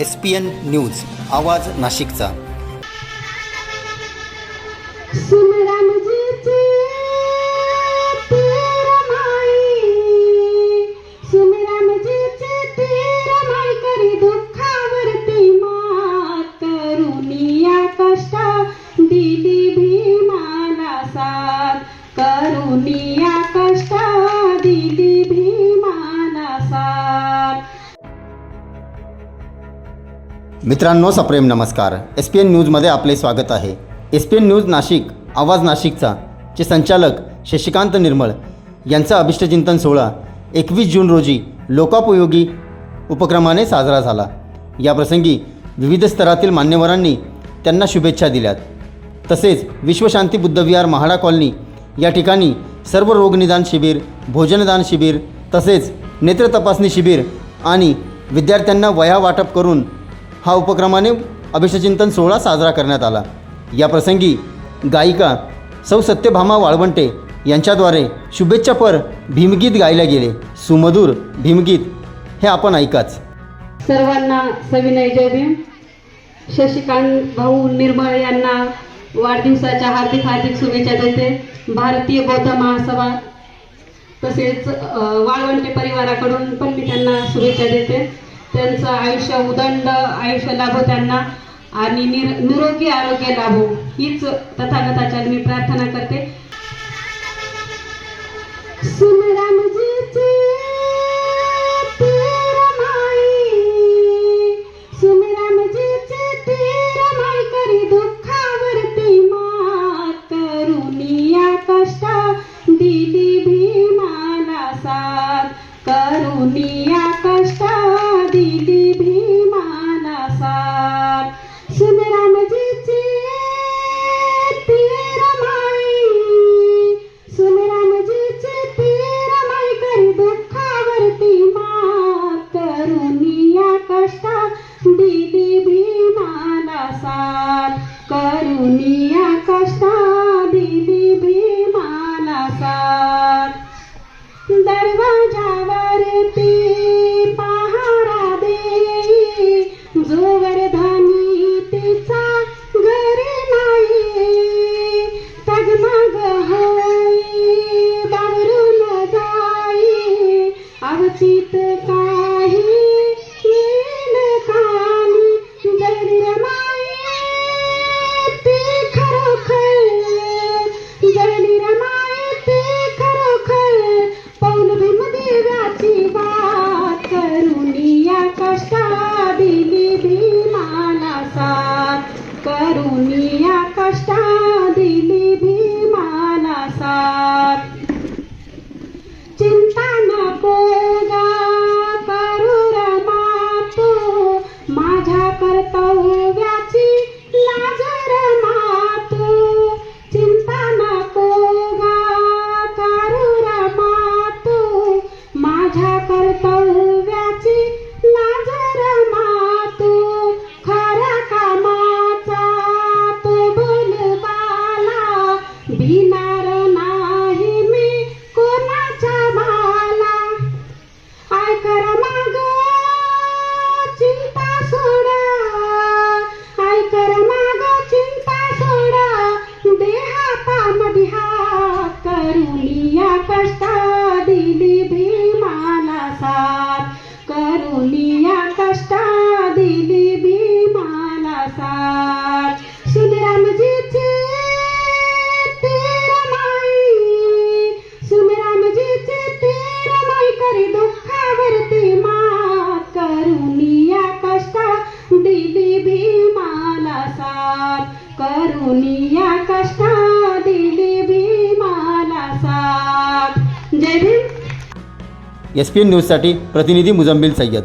S P N news आवाज नाशिकचा. करुनिया मित्रांनो सप्रेम नमस्कार. एस पी एन न्यूजमध्ये आपले स्वागत आहे. S P N news Nashik आवाज नाशिकचा चे संचालक शशिकांत निर्मळ यांचा अभिष्टचिंतन सोहळा एकवीस जून रोजी लोकोपयोगी उपक्रमाने साजरा झाला. याप्रसंगी विविध स्तरातील मान्यवरांनी त्यांना शुभेच्छा दिल्यात. तसेच विश्वशांती बुद्धविहार महाडा कॉलनी या ठिकाणी सर्व रोगनिदान शिबिर भोजनदान शिबिर तसेच नेत्र तपासणी शिबिर आणि विद्यार्थ्यांना वया वाटप करून हा उपक्रमाने अभिषचिंतन सोहळा साजरा करण्यात आला. याप्रसंगी गायिका सौ सत्यभामा वाळवंटे यांच्याद्वारे शुभेच्छापर भीमगीत गायले गेले. सुमधुर भीमगीत हे आपण ऐकाच. सर्वांना सविनय जय भीम. शशिकांत भाऊ निर्मळ यांना वाढदिवसाच्या हार्दिक हार्दिक शुभेच्छा देते. भारतीय बौद्ध महासभा तसेच वाळवंटे परिवाराकडून पण मी त्यांना शुभेच्छा देते. त्यांचं आयुष्य उदंड आयुष्य लाभो त्यांना आणि निर निरोगी आरोग्य लाभो. हीच तथागताच्या मी प्रार्थना करते. सुमरामजीची तेर माई. सुमरामजीची तेर कष्टा दिली भीमाला साथ. करुनिया कष्टा दिली भीमाला साथ. करुनिया कष्टा दिली भीमाला साथ चिंता नको गा करू रमा तू माझ्या कर्तव्याची लाज रमा तू चिंता नको गा करू रमा तू माझ्या कर्तव्य करुनिया कष्टा दिली भीमाला साथ. जय भीम. एस पी एन न्यूजसाठी प्रतिनिधी मुजम्मिल सय्यद.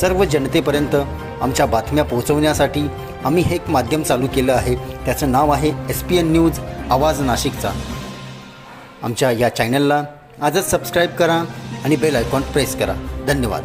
सर्व जनतेपर्यंत आमच्या बातम्या पोहोचवण्यासाठी आम्ही हे एक माध्यम चालू केलं आहे. त्याचं नाव आहे एस पी एन न्यूज आवाज नाशिकचा. आमच्या या चॅनलला आजच सबस्क्राईब करा आणि बेल आयकॉन प्रेस करा. धन्यवाद.